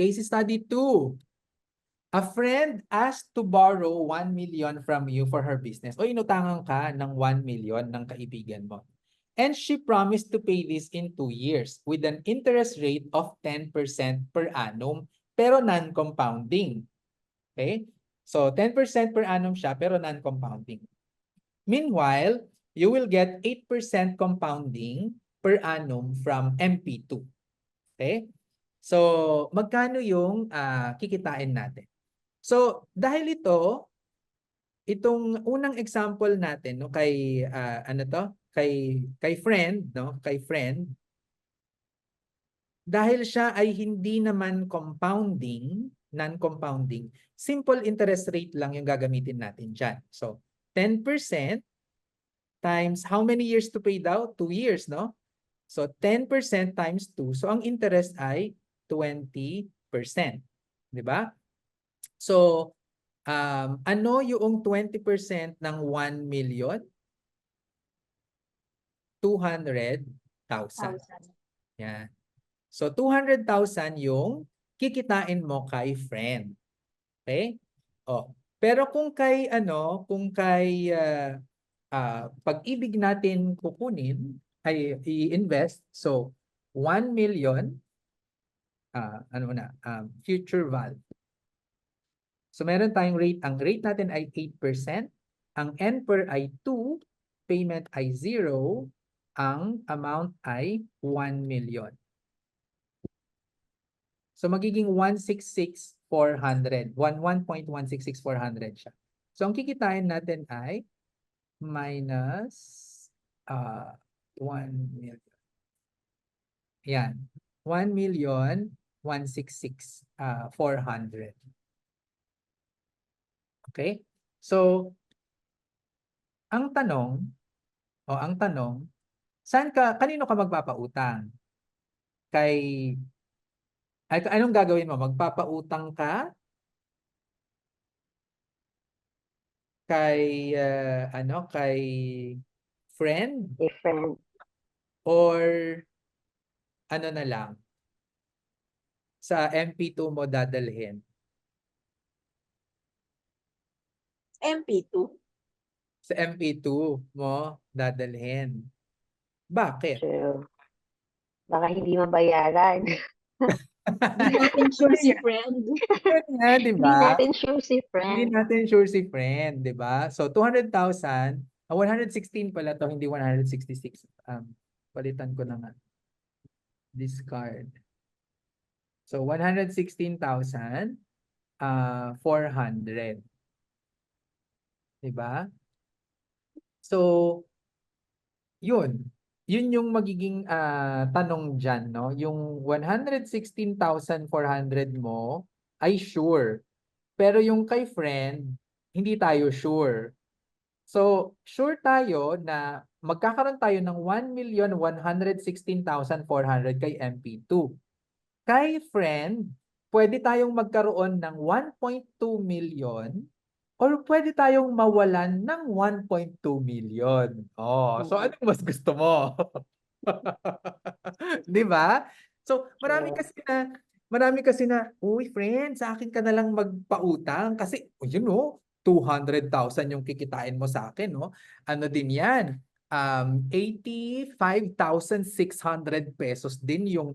Case study 2. A friend asked to borrow 1 million from you for her business. O inutangan ka ng 1 million ng kaibigan mo. And she promised to pay this in 2 years with an interest rate of 10% per annum pero non-compounding. Okay? So 10% per annum siya pero non-compounding. Meanwhile, you will get 8% compounding per annum from MP2. Okay? So, magkano yung ah, kikitain natin? So, dahil ito, itong unang example natin no kay ah, ano to? Kay kay friend, no? Kay friend. Dahil siya ay hindi naman compounding, non-compounding, simple interest rate lang yung gagamitin natin diyan. So, 10% times how many years to pay daw? 2 years, no? So 10% times 2. So ang interest ay 20%. 'Di ba? So um ano yung 20% ng 1 million? 200,000. Yan. So 200,000 yung kikitain mo kay friend. Okay? Oh, pero kung kay ano, kung kay ah, ah, pag-ibig natin kukunin ay i-invest, so 1 million ah ano na, um, future value. So meron tayong rate, ang rate natin ay 8%, ang N per ay 2, payment ay 0, ang amount ay 1 million. So magiging 166,400. 1.166400 siya. So ang kikitain natin ay minus uh, 1 million. Yan. 1 million 166 uh, 400. Okay? So ang tanong o ang tanong saan ka kanino ka magpapautang? Kay ay anong gagawin mo? Magpapautang ka kay ah, ano kay friend Different. or ano na lang sa MP2 mo dadalhin? MP2. Sa MP2 mo dadalhin. Bakit? True. Baka hindi mabayaran. Hindi natin sure si friend. Nga, di Hindi natin sure si Hindi friend. natin sure si friend, di ba? So 200,000, ah, 116 pala to, hindi 166. Um, palitan ko na nga. Discard. So 116,000 uh, 400. Di ba? So yun. Yun yung magiging ah, tanong dyan, no? Yung 116,400 mo ay sure. Pero yung kay friend, hindi tayo sure. So, sure tayo na magkakaroon tayo ng 1,116,400 kay MP2. Kay friend, pwede tayong magkaroon ng 1.2 million or pwede tayong mawalan ng 1.2 million. Oh, so Mm. anong mas gusto mo? 'Di ba? So, marami kasi na marami kasi na, "Uy, friend, sa akin ka na lang magpautang kasi oh, yun oh, 200,000 yung kikitain mo sa akin, no? Ano din 'yan? Um, 85,600 pesos din yung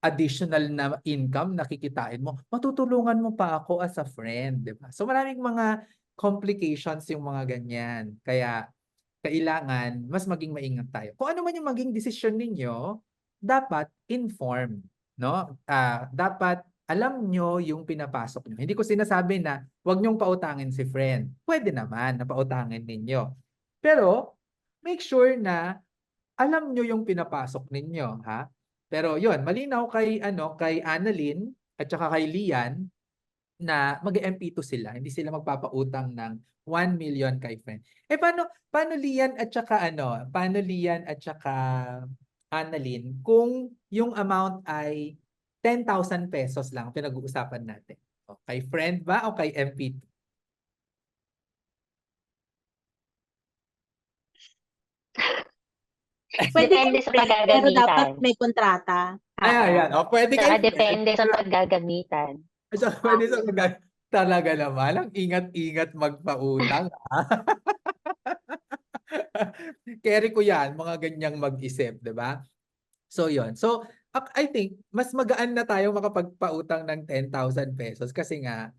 additional na income na kikitain mo. Matutulungan mo pa ako as a friend, 'di ba? So maraming mga complications yung mga ganyan. Kaya kailangan mas maging maingat tayo. Kung ano man yung maging desisyon ninyo, dapat informed, no? Ah, dapat alam nyo yung pinapasok nyo. Hindi ko sinasabi na huwag nyong pautangin si friend. Pwede naman na pautangin ninyo. Pero make sure na alam nyo yung pinapasok ninyo, ha? Pero yun, malinaw kay ano, kay Annalyn at saka kay Lian na mag-MP2 sila, hindi sila magpapautang ng 1 million kay friend. Eh paano paano Lian at saka ano, paano Lian at saka Annalyn kung yung amount ay 10,000 pesos lang pinag-uusapan natin? O, kay friend ba o kay MP2? Pwede Depende sa friend, pero dapat may kontrata. Ay, Ah, ayan. O, pwede Tsaka kayo. depende sa paggagamitan. Saka pwede sa mga talaga naman. Ang ingat-ingat magpautang. ah. Carry ko yan, mga ganyang mag-isip, di ba? So, yon So, I think, mas magaan na tayo makapagpautang ng 10,000 pesos kasi nga,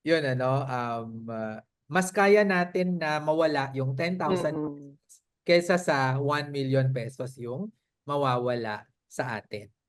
yun ano, um, uh, mas kaya natin na mawala yung 10,000 Mm-mm. Kesa sa 1 million pesos yung mawawala sa atin.